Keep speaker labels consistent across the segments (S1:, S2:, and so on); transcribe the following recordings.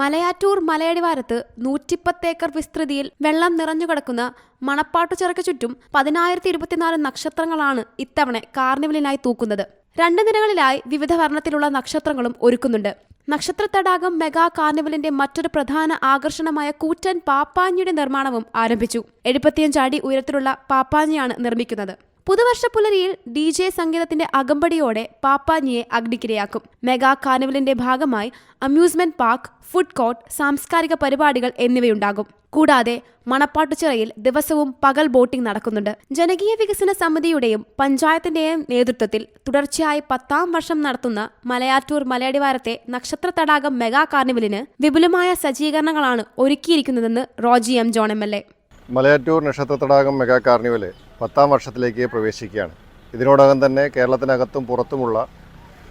S1: മലയാറ്റൂർ മലയടിവാരത്ത് നൂറ്റിപ്പത്ത് ഏക്കർ വിസ്തൃതിയിൽ വെള്ളം നിറഞ്ഞുകിടക്കുന്ന മണപ്പാട്ടുചിറയ്ക്ക് ചുറ്റും പതിനായിരത്തി ഇരുപത്തിനാല് നക്ഷത്രങ്ങളാണ് ഇത്തവണ കാർണിവലിനായി തൂക്കുന്നത്. രണ്ട് നിരകളിലായി വിവിധ വർണത്തിലുള്ള നക്ഷത്രങ്ങളും ഒരുക്കുന്നുണ്ട്. നക്ഷത്ര തടാകം മെഗാ കാർണിവലിന്റെ മറ്റൊരു പ്രധാന ആകർഷണമായ കൂറ്റൻ പാപ്പാഞ്ഞിയുടെ നിർമ്മാണവും ആരംഭിച്ചു. എഴുപത്തിയഞ്ച് അടി ഉയരത്തിലുള്ള പാപ്പാഞ്ഞിയാണ് നിർമ്മിക്കുന്നത്. പുതുവർഷ പുലരിയിൽ ഡി ജെ സംഗീതത്തിന്റെ അകമ്പടിയോടെ പാപ്പാഞ്ഞിയെ അഗ്നിക്കിരയാക്കും. മെഗാ കാർണിവലിന്റെ ഭാഗമായി അമ്യൂസ്മെന്റ് പാർക്ക് ഫുഡ് കോർട്ട് സാംസ്കാരിക പരിപാടികൾ എന്നിവയുണ്ടാകും. കൂടാതെ മണപ്പാട്ടുചിറയിൽ ദിവസവും പകൽ ബോട്ടിംഗ് നടക്കുന്നുണ്ട്. ജനകീയ വികസന സമിതിയുടെയും പഞ്ചായത്തിന്റെയും നേതൃത്വത്തിൽ തുടർച്ചയായി പത്താം വർഷം നടത്തുന്ന മലയാറ്റൂർ മലയടിവാരത്തെ നക്ഷത്ര തടാകം മെഗാ കാർണിവലിന് വിപുലമായ സജ്ജീകരണങ്ങളാണ് ഒരുക്കിയിരിക്കുന്നതെന്ന് Roji M John M L A.
S2: Malayattoor നക്ഷത്ര തടാകം മെഗാ കാർണിവൽ പത്താം വർഷത്തിലേക്ക് പ്രവേശിക്കുകയാണ്. ഇതിനോടകം തന്നെ കേരളത്തിനകത്തും പുറത്തുമുള്ള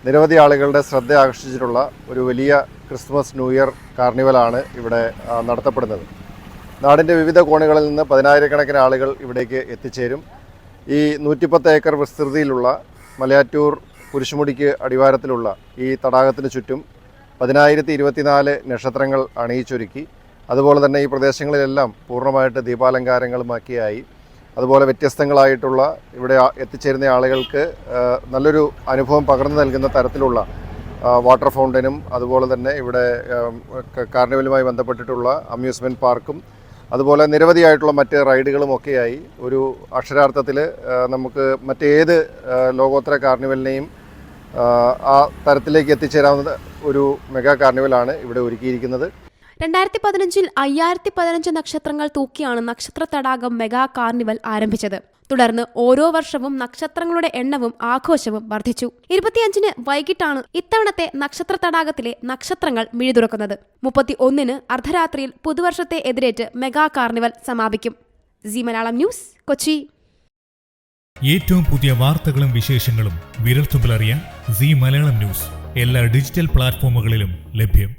S2: നിരവധി ആളുകളുടെ ശ്രദ്ധ ആകർഷിച്ചിട്ടുള്ള ഒരു വലിയ ക്രിസ്മസ് ന്യൂ ഇയർ കാർണിവലാണ് ഇവിടെ നടത്തപ്പെടുന്നത്. നാടിന്റെ വിവിധ കോണുകളിൽ നിന്ന് പതിനായിരക്കണക്കിന് ആളുകൾ ഇവിടേക്ക് എത്തിച്ചേരും. ഈ നൂറ്റിപ്പത്ത് ഏക്കർ വിസ്തൃതിയിലുള്ള മലയാറ്റൂർ കുരിശുമുടിക്ക് അടിവാരത്തിലുള്ള ഈ തടാകത്തിന് ചുറ്റും പതിനായിരത്തി ഇരുപത്തിനാല് നക്ഷത്രങ്ങൾ അണിയിച്ചൊരുക്കി. അതുപോലെ തന്നെ ഈ പ്രദേശങ്ങളിലെല്ലാം പൂർണമായിട്ട് ദീപാലങ്കാരങ്ങളുമാക്കിയായി അതുപോലെ വ്യത്യസ്തങ്ങളായിട്ടുള്ള ഇവിടെ എത്തിച്ചേരുന്ന ആളുകൾക്ക് നല്ലൊരു അനുഭവം പകർന്നു നൽകുന്ന തരത്തിലുള്ള വാട്ടർ ഫൗണ്ടനും അതുപോലെ തന്നെ ഇവിടെ കാർണിവലുമായി ബന്ധപ്പെട്ടിട്ടുള്ള അമ്യൂസ്മെന്റ് പാർക്കും അതുപോലെ നിരവധിയായിട്ടുള്ള മറ്റ് റൈഡുകളും ഒക്കെയായി. ഒരു അക്ഷരാർത്ഥത്തിൽ നമുക്ക് മറ്റേത് ലോകോത്തര കാർണിവലിനെയും ആ തരത്തിലേക്ക് എത്തിച്ചേരാവുന്ന ഒരു മെഗാ കാർണിവലാണ് ഇവിടെ ഒരുക്കിയിരിക്കുന്നത്.
S1: രണ്ടായിരത്തി പതിനഞ്ചിൽ അയ്യായിരത്തി പതിനഞ്ച് നക്ഷത്രങ്ങൾ തൂക്കിയാണ് നക്ഷത്ര തടാകം മെഗാ കാർണിവൽ ആരംഭിച്ചത്. തുടർന്ന് ഓരോ വർഷവും നക്ഷത്രങ്ങളുടെ എണ്ണവും ആഘോഷവും വർദ്ധിച്ചു. ഇരുപത്തിയഞ്ചിന് വൈകിട്ടാണ് ഇത്തവണത്തെ നക്ഷത്ര തടാകത്തിലെ നക്ഷത്രങ്ങൾ മിഴിതുറക്കുന്നത് മുപ്പത്തി ഒന്നിന് അർദ്ധരാത്രിയിൽ പുതുവർഷത്തെ എതിരേറ്റ് മെഗാ കാർണിവൽ സമാപിക്കും. Zee Malayalam news Kochi.
S3: ഏറ്റവും പുതിയ വാർത്തകളും വിശേഷങ്ങളും വിരൽത്തുമ്പിലറിയാൻ സി മലയാളം ന്യൂസ് എല്ലാ ഡിജിറ്റൽ പ്ലാറ്റ്ഫോമുകളിലും ലഭ്യം.